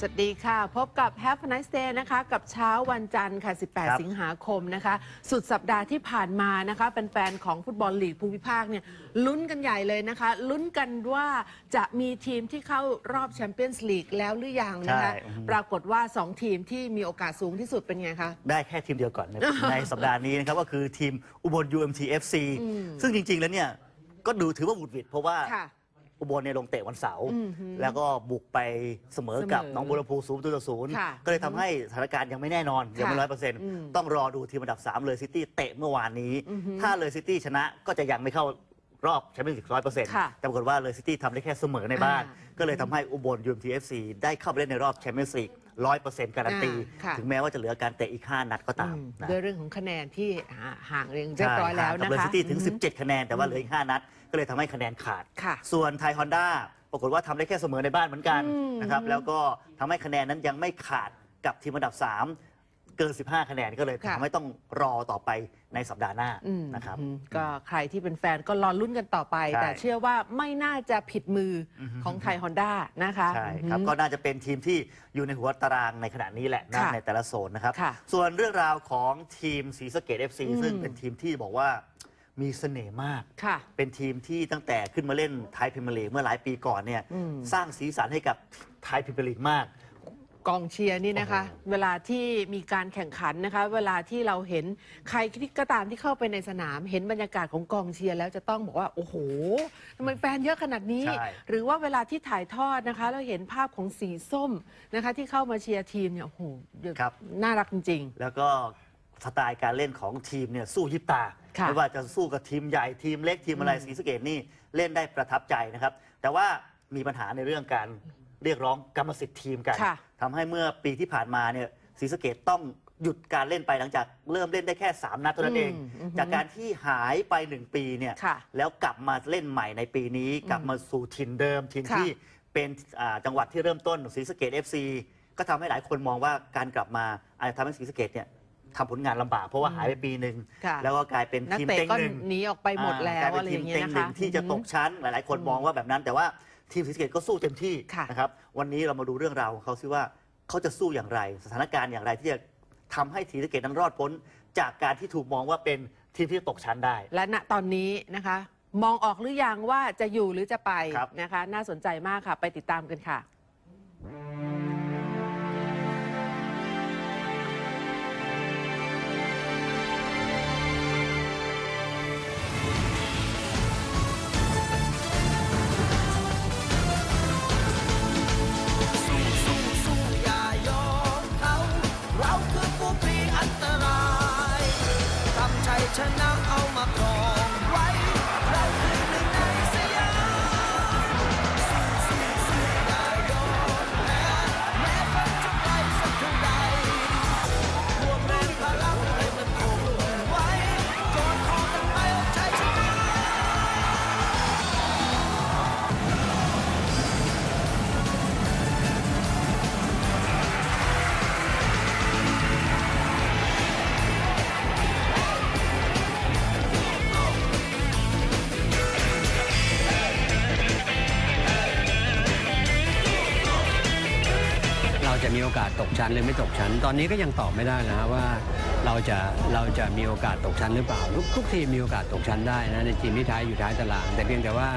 สวัสดีค่ะ พบกับ Have a nice day นะคะ กับเช้าวันจันทร์ค่ะครับ18 สิงหาคมนะคะ สุดสัปดาห์ที่ผ่านมานะคะแฟนๆของฟุตบอลลีกภูมิภาคเนี่ยลุ้นกันใหญ่เลยนะคะ ลุ้นกันว่าจะมีทีมที่เข้ารอบแชมเปี้ยนส์ลีกแล้วหรือยังนะคะ ใช่อือฮึปรากฏว่า 2 ทีมที่มีโอกาสสูงที่สุดเป็นไงคะ ได้แค่ทีมเดียวก่อนใน ในสัปดาห์นี้นะครับก็คือทีมอุบล UMT FC ซึ่งจริง ๆ แล้วเนี่ย ก็ดูถือว่าหวุดหวิดเพราะว่าค่ะ อุบลเนี่ยลงเตะวันเสาร์อือหือแล้วก็บุกไปเสมอกับเสมอหน้องบัวลำพูศูนย์ต่อศูนย์ค่ะก็เลยทำให้สถานการณ์ยังไม่แน่นอนยังไม่ค่ะร้อยเปอร์เซ็นต์อืมต้องรอดูทีมอันดับ 3 เลยซิตี้เตะเมื่อวานนี้ อือหือถ้าเลยซิตี้ชนะก็จะยังไม่เข้ารอบแชมเปี้ยนส์ลีกร้อยเปอร์เซ็นต์ค่ะแต่ปรากฏว่าเลยซิตี้ทำได้แค่เสมอในบ้าน อ่า ก็เลยทำให้อุบล UMT FC ได้เข้าไปเล่นในรอบแชมเปี้ยนส์ลีก ร้อยเปอร์เซ็นต์การันตีอ่าค่ะ ถึงแม้ว่าจะเหลือการเตะอีก 5 นัดก็ตามอืมนะด้วยเรื่องของคะแนนที่ห่างเรียงเรียบร้อยแล้วใช่นะเลยคะ ซิตี้ถึงอือหือ17 คะแนน แต่ว่าเหลืออีก 5 นัด ก็เลยทำให้คะแนนขาด ค่ะส่วนไทยฮอนด้าปรากฏว่าทำได้แค่เสมอในบ้านเหมือนกันอืมนะครับแล้วก็ทำให้คะแนนนั้นยังไม่ขาดกับทีมอันดับ 3 เกิน 15 คะแนนก็เลยค่ะ ทำให้ต้องรอต่อไปในสัปดาห์หน้าอืมนะครับ อืมก็ใครที่เป็นแฟนก็รอลุ้นกันต่อไป ใช่ แต่เชื่อว่าไม่น่าจะผิดมือออฮึของไทยฮอนด้านะคะใช่ครับ อืม ก็น่าจะเป็นทีมที่อยู่ในหัวตารางในขณะนี้แหละนะค่ะในแต่ละโซนนะครับ ค่ะส่วนเรื่องราวของทีมศรีสะเกด FC อืม ซึ่งเป็นทีมที่บอกว่ามีเสน่ห์มาก ค่ะ เป็นทีมที่ตั้งแต่ขึ้นมาเล่นไทยพรีเมียร์ลีกเมื่อหลายปีก่อนเนี่ยอืมสร้างสีสันให้กับไทยพรีเมียร์ลีกมาก กองเชียร์นี่นะคะโอ้โหเวลาที่มีการแข่งขันนะคะ เวลาที่เราเห็นใครที่ก็ตามที่เข้าไปในสนาม เห็นบรรยากาศของกองเชียร์แล้วจะต้องบอกว่าโอ้โหทำไมแฟนเยอะขนาดนี้ ใช่ หรือว่าเวลาที่ถ่ายทอดนะคะแล้วเห็นภาพของสีส้มนะคะ ที่เข้ามาเชียร์ทีมเนี่ยโอ้โหครับ น่ารักจริง แล้วก็สไตล์การเล่นของทีมเนี่ยสู้ยิบตา ค่ะไม่ว่าจะสู้กับทีมใหญ่ทีมเล็กทีมอะไรอืมศรีสะเกดนี่เล่นได้ประทับใจนะครับ แต่ว่ามีปัญหาในเรื่องการ เรียกร้องกรรมสิทธิ์ทีมกันค่ะทำให้เมื่อปีที่ผ่านมาเนี่ยศรีสะเกดต้องหยุดการเล่นไปหลังจากเริ่มเล่นได้แค่ 3 นัดเท่านั้นเอง อืมอือฮึจากการที่หายไป 1 ปีเนี่ยค่ะแล้วกลับมาเล่นใหม่ในปีนี้ กลับมาสู่ถิ่นเดิมถิ่นค่ะ ที่เป็นอ่าจังหวัดที่เริ่มต้นศรีสะเกด FC ก็ทำให้หลายคนมองว่าการกลับมาอาจจะทำให้ศรีสะเกดเนี่ยทำผลงานลำบากเพราะว่าหายไปปีหนึ่งค่ะ แล้วก็กลายเป็นๆนักทีมเตะเต็งก็หนึ่ง หนีออกไปหมดแล้วกลายเป็อะนไรอทีมย่างเงี้ยเต็งนะหนึ่คะ งที่จะตกชั้นหลาย ๆ คนมองว่าแบบนั้น แต่ว่า ทีมศรีสะเกดก็สู้เต็มที่ค่ะ นะครับวันนี้เรามาดูเรื่องราวของเขาซิว่าเขาจะสู้อย่างไร สถานการณ์อย่างไรที่จะทำให้ศรีสะเกดนั้นรอดพ้น จากการที่ถูกมองว่าเป็นทีมที่จะตกชั้นได้ และณตอนนี้นะคะ มองออกหรือยังว่าจะอยู่หรือจะไปครับ นะคะ น่าสนใจมากค่ะ ไปติดตามกันค่ะ มีโอกาสตกชั้นหรือไม่ตกชั้น ตอนนี้ก็ยังตอบไม่ได้นะฮะว่าเราจะเราจะมีโอกาสตกชั้นหรือเปล่า ทุกทุกทีมมีโอกาสตกชั้นได้นะในทีมที่ท้ายอยู่ท้ายตาราง แต่เพียงแต่ว่า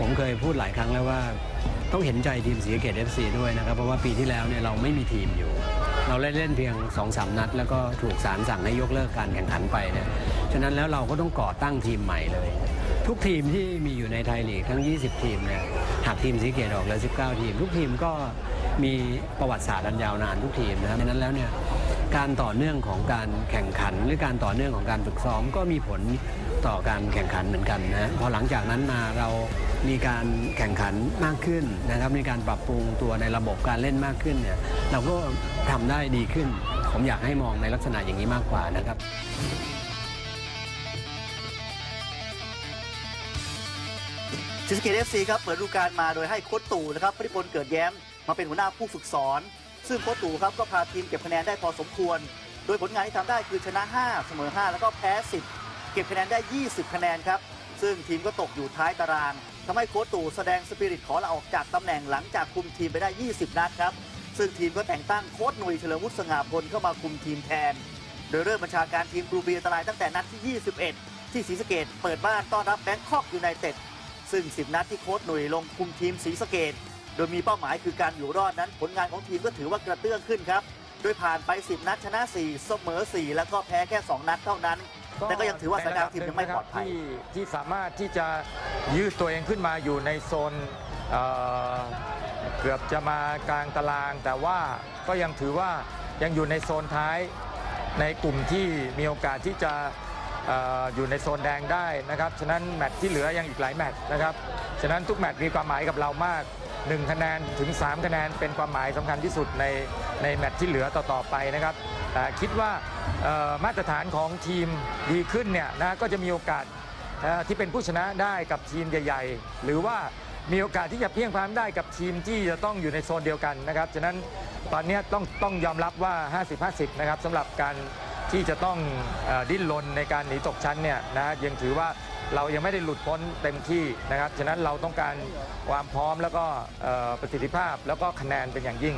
ผมเคยพูดหลายครั้งแล้วว่า ต้องเห็นใจทีมศรีเกตเอฟซีด้วยนะครับ เพราะว่าปีที่แล้วเนี่ยเราไม่มีทีมอยู่ เราเล่นเล่นเพียง2อสนัด แล้วก็ถูกศาลสั่งให้ยกเลิกการแข่งขันไปเนี่ยฉะนั้นแล้วเราก็ต้องก่อตั้งทีมใหม่เลยทุกทีมที่มีอยู่ในไทยลีกทั้ง 20 ทีมเนี่ยหักทีมสีเกตออกแล้ว 19 ทีม ทุกทีมก็ มีประวัติศาสตร์อันยาวนานทุกทีมนะครับดังนั้นแล้วเนี่ยการต่อเนื่องของการแข่งขัน หรือการต่อเนื่องของการฝึกซ้อมก็มีผลต่อการแข่งขันเหมือนกันนะพอหลังจากนั้นมาเรามีการแข่งขันมากขึ้นนะครับ มีการปรับปรุงตัวในระบบการเล่นมากขึ้นเนี่ยเราก็ทำได้ดีขึ้น ผมอยากให้มองในลักษณะอย่างนี้มากกว่านะครับ ศรีสเกดเอฟซีครับเปิดฤดูกาลมาโดยให้โค้ชตู่นะครับพริพลเกิดแย้มมาเป็นหัวหน้าผู้ฝึกสอน ซึ่งโค้ชตู่ครับก็พาทีมเก็บคะแนนได้พอสมควร โดยผลงานที่ทำได้คือชนะ 5 เสมอ 5 แล้วก็แพ้ 10 เก็บคะแนนได้ 20 คะแนนครับ ซึ่งทีมก็ตกอยู่ท้ายตารางทำให้โค้ชตู่แสดงสปิริตขอลาออกจากตำแหน่งหลังจากคุมทีมไปได้ 20 นัดครับ ซึ่งทีมก็แต่งตั้งโค้ชหนุ่ยเฉลิมวุฒิสง่าพลเข้ามาคุมทีมแทน โดยเริ่มบัญชาการทีมกรูบีอันตรายตั้งแต่นัดที่ 21 ที่ศรีสะเกดเปิดบ้านต้อนรับแบงคอกยูไนเต็ด ซึ่ง 10 นัดที่โค้ชหนุ่ยลงคุมทีมศรีสะเกดโดยมีเป้าหมายคือการอยู่รอดนั้น ผลงานของทีมก็ถือว่ากระเตื้องขึ้นครับ โดยผ่านไป 10 นัดชนะ 4 เสมอ 4 แล้วก็แพ้แค่ 2 นัดเท่านั้น แต่ก็ยังถือว่าสถานการณ์ทีมยังไม่ปลอดภัยที่ที่สามารถที่จะยืดตัวเองขึ้นมาอยู่ในโซนเอ่อเกือบจะมากลางตาราง แต่ว่าก็ยังถือว่ายังอยู่ในโซนท้ายในกลุ่มที่มีโอกาสที่จะเอ่อ อยู่ในโซนแดงได้นะครับ ฉะนั้นแมตช์ที่เหลือยังอีกหลายแมตช์นะครับ ฉะนั้นทุกแมตช์มีความหมายกับเรามาก 1 คะแนนถึง 3 คะแนนเป็นความหมายสำคัญที่สุดในในแมตช์ที่เหลือต่อๆไปนะครับแต่คิดว่ามาตรฐานของทีมดีขึ้นเนี่ยนะก็จะมีโอกาสที่เป็นผู้ชนะได้กับทีมใหญ่ ๆ หรือว่ามีโอกาสที่จะเพียงพร้ำได้กับทีมที่จะต้องอยู่ในโซนเดียวกันนะครับ ฉะนั้นตอนนี้ต้องต้องยอมรับว่า 50-50 นะครับสำหรับการ ที่จะต้องอดิ้นรนในการหนีตกชั้นเนี่ยนะยังถือว่าเรายังไม่ได้หลุดพ้นเต็มที่นะครับ ฉะนั้นเราต้องการความพร้อมแล้วก็ประสิทธิภาพแล้วก็คะแนนเป็นอย่างยิ่ง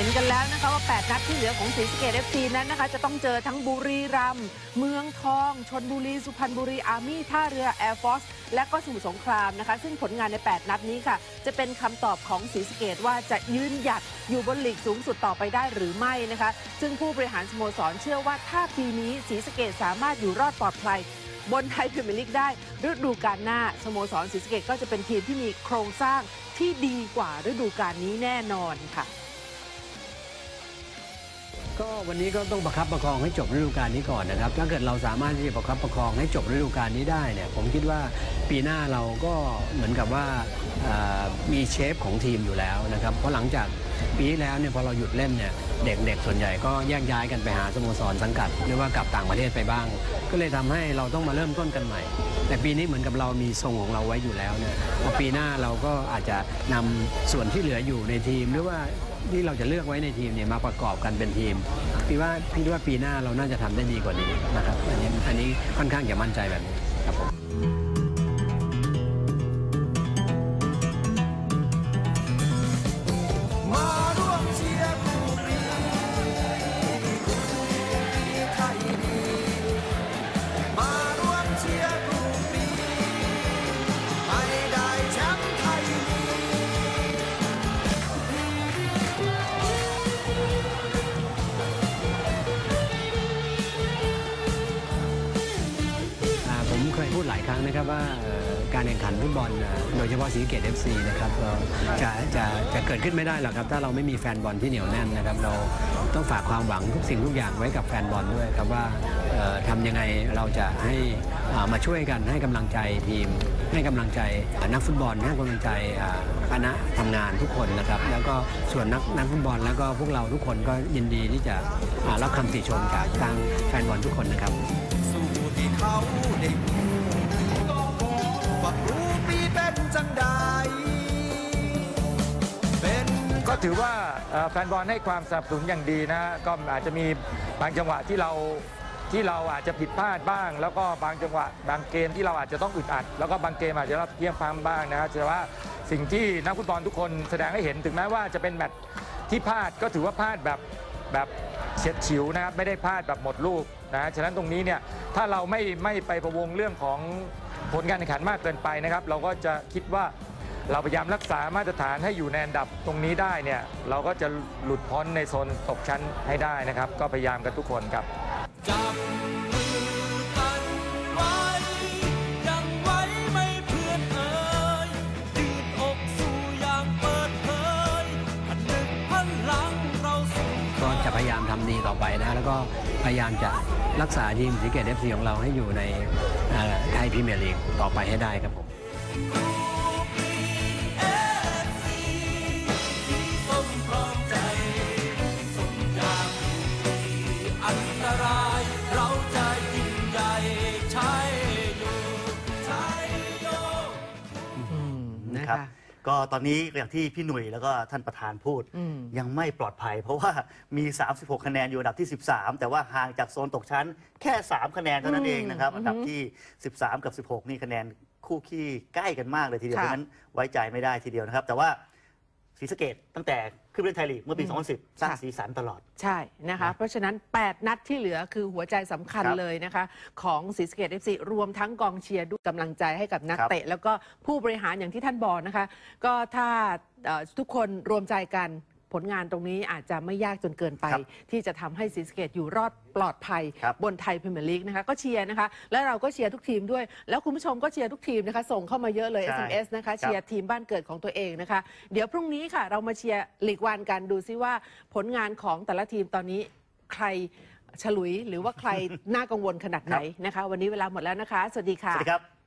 ห็นกันแล้วนะคะว่า 8 นัดที่เหลือของศรีสะเกดเอฟซีนั้นนะคะ จะต้องเจอทั้งบุรีรัมย์เมืองทองชนบุรี สุพรรณบุรีอาร์มี่ท่าเรือแอร์ฟอร์สและก็สมุทรสงครามนะคะ ซึ่งผลงานใน 8 นัดนี้ค่ะ จะเป็นคำตอบของศรีสะเกดว่าจะยืนหยัดอยู่บนลีกสูงสุดต่อไปได้หรือไม่นะคะ ซึ่งผู้บริหารสโมสรเชื่อว่าถ้าปีนี้ศรีสะเกดสามารถอยู่รอดปลอดภัย บนไทยพรีเมียร์ลีกได้ฤดูกาลหน้าสโมสรศรีสะเกดก็จะเป็นทีมที่มีโครงสร้างที่ดีกว่าฤดูกาลนี้แน่นอนค่ะ ก็วันนี้ก็ต้องประคับประคองให้จบฤดูกาลนี้ก่อนนะครับ ถ้าเกิดเราสามารถที่จะประคับประคองให้จบฤดูกาลนี้ได้เนี่ย ผมคิดว่าปีหน้าเราก็เหมือนกับว่ามีเชฟของทีมอยู่แล้วนะครับ เพราะหลังจากปีที่แล้วเนี่ยพอเราหยุดเล่นเนี่ย เด็กๆส่วนใหญ่ก็แยกย้ายกันไปหาสโมสรสังกัด หรือว่ากลับต่างประเทศไปบ้าง ก็เลยทำให้เราต้องมาเริ่มต้นกันใหม่ แต่ปีนี้เหมือนกับเรามีทรงของเราไว้อยู่แล้วเนี่ยปีหน้าเราก็อาจจะนำส่วนที่เหลืออยู่ในทีม หรือว่าที่เราจะเลือกไว้ในทีมเนี่ยมาประกอบกันเป็นทีมพี่ว่าพี่ว่าปีหน้าเราน่าจะทำได้ดีกว่านี้นะครับอันนี้อันนี้ค่อนข้างจะมั่นใจแบบนี้ครับผม สีเกต FC นะครับเราจะจะจะเกิดขึ้นไม่ได้หรอกครับ ถ้าเราไม่มีแฟนบอลที่เหนียวแน่นนะครับ เราต้องฝากความหวังทุกสิ่งทุกอย่างไว้กับแฟนบอลด้วยครับว่าทำยังไงเราจะให้มาช่วยกันให้กำลังใจทีม ให้กำลังใจนักฟุตบอลให้กำลังใจคณะทำงานทุกคนนะครับ แล้วก็ส่วนนักนักฟุตบอลแล้วก็พวกเราทุกคนก็ยินดีที่จะรับคำติชมจากทางแฟนบอลทุกคนนะครับ สู่ที่เขาได้พูดว่าครูปีเป็นจังใดเป็นก็ถือว่าเอ่อแฟนบอลให้ความสนับสนุนอย่างดีนะ ก็อาจจะมีบางจังหวะที่เราที่เราอาจจะผิดพลาดบ้าง แล้วก็บางจังหวะบางเกมที่เราอาจจะต้องอึดอัด แล้วก็บางเกมอาจจะรับเพียงพร้ำบ้างนะครับแต่ว่าสิ่งที่นักฟุตบอลทุกคนแสดงให้เห็นถึงแม้ว่าจะเป็นแมตช์ที่พลาดก็ถือว่าพลาดแบบแบบเฉียดฉิวนะครับไม่ได้พลาดแบบหมดลูกนะฉะนั้นตรงนี้เนี่ยถ้าเราไม่ไม่ไปประวงเรื่องของ ผลการแข่งขันมากเกินไปนะครับ เราก็จะคิดว่าเราพยายามรักษามาตรฐานให้อยู่ในอันดับตรงนี้ได้เนี่ยเราก็จะหลุดพ้นในโซนตกชั้นให้ได้นะครับ ก็พยายามกันทุกคนครับจับมือกันไว้ยังไว้ไม่เพื่อนเอ่ยยืดอกสู่อย่างเปิดเผยพันหนึ่งพันหลังเราสู่ก็จะพยายามทำดีต่อไปนะ แล้วก็พยายามจะ รักษาทีมสีเกตเอฟซีของเราให้อยู่ในเอ่อไทยพรีเมียร์ลีกต่อไปให้ได้ครับผมเอฟซีที่สมพร้อมใจสมยามดีอันตรายเราจะยิ่งใหญ่ใช้อยู่ใช้โยนะครัคะบ ก็ตอนนี้อย่างที่พี่หนุ่ยแล้วก็ท่านประธานพูด อืม ยังไม่ปลอดภัย เพราะว่ามี 36 คะแนนอยู่อันดับที่ 13 แต่ว่าห่างจากโซนตกชั้นแค่ 3 คะแนนเท่านั้นเองนะครับอืมอันดับที่ 13 กับ 16 นี่คะแนนคู่ขี้ใกล้กันมากเลยทีเดียวค่ะ เพราะฉะนั้นไว้ใจไม่ได้ทีเดียวนะครับ แต่ว่า ศรีสะเกดตั้งแต่ขึ้นเล่นไทยลีกเมื่อปีอืม2010 สร้างค่ะสีสันตลอด ใช่นะคะ เพราะฉะนั้น 8 นัดที่เหลือคือหัวใจสำคัญครับเลยนะคะ ของศรีสะเกดเอฟซีรวมทั้งกองเชียร์ด้วยกำลังใจให้กับนักครับเตะ แล้วก็ผู้บริหารอย่างที่ท่านบอกนะคะ ก็ถ้าเอ่อทุกคนรวมใจกัน ผลงานตรงนี้อาจจะไม่ยากจนเกินไป ครับที่จะทำให้ศรีสะเกดอยู่รอดปลอดภัยครับบนไทยพรีเมียร์ลีกนะคะก็เชียร์นะคะ และเราก็เชียร์ทุกทีมด้วย แล้วคุณผู้ชมก็เชียร์ทุกทีมนะคะ ส่งเข้ามาเยอะเลย ใช่ SMS นะคะครับเชียร์ทีมบ้านเกิดของตัวเองนะคะ เดี๋ยวพรุ่งนี้ค่ะ เรามาเชียร์ลีกวันกันดูซิว่าผลงานของแต่ละทีมตอนนี้ใครฉลุยหรือว่าใคร น่ากังวลขนาดไหนนะคะ วันนี้เวลาหมดแล้วนะคะ สวัสดีสค่ะ วัสดีครับ